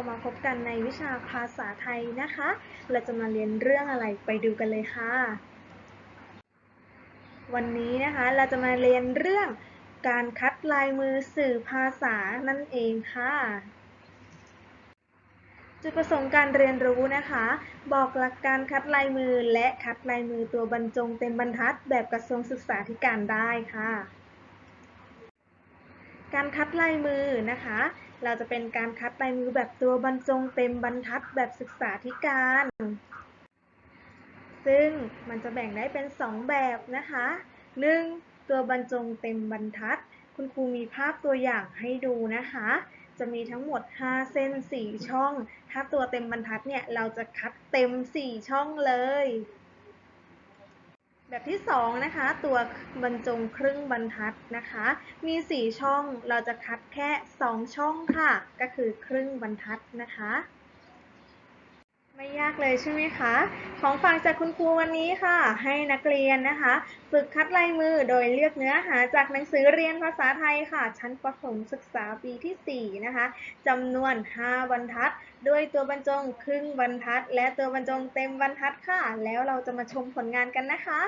ามาพบกันในวิชาภาษาไทยนะคะ เราจะมาเรียนเรื่องอะไรไปดูกันเลยค่ะ วันนี้นะคะเราจะมาเรียนเรื่องการคัดลายมือสื่อภาษานั่นเองค่ะ จุดประสงค์การเรียนรู้นะคะ บอกหลักการคัดลายมือและคัดลายมือตัวบรรจงเต็มบรรทัดแบบกระทรวงศึกษาธิการได้ค่ะ การคัดลายมือนะคะ เราจะเป็นการคัดลายมือแบบตัวบรรจงเต็มบรรทัดแบบศึกษาธิการ ซึ่งมันจะแบ่งได้เป็น 2 แบบนะคะ 1. ตัวบรรจงเต็มบรรทัด คุณครูมีภาพตัวอย่างให้ดูนะคะ จะมีทั้งหมด 5 เส้น 4 ช่อง ถ้าตัวเต็มบรรทัดเนี่ย เราจะคัดเต็ม 4 ช่องเลย แบบที่2นะคะตัวบรรจงครึ่งบรรทัดนะคะ มี 4 ช่องเราจะคัดแค่ 2 ช่องค่ะ ก็คือครึ่งบรรทัดนะคะ ยากเลยใช่ไหมคะ ของฝากจากคุณครูวันนี้ค่ะ ให้นักเรียนนะคะ ฝึกคัดลายมือโดยเลือกเนื้อหาจากหนังสือเรียนภาษาไทยค่ะ ชั้นประถมศึกษาปีที่ 4 นะคะจำนวน 5 บรรทัด ด้วยตัวบรรจงครึ่งบรรทัด และตัวบรรจงเต็มบรรทัดค่ะ แล้วเราจะมาชมผลงานกันนะคะ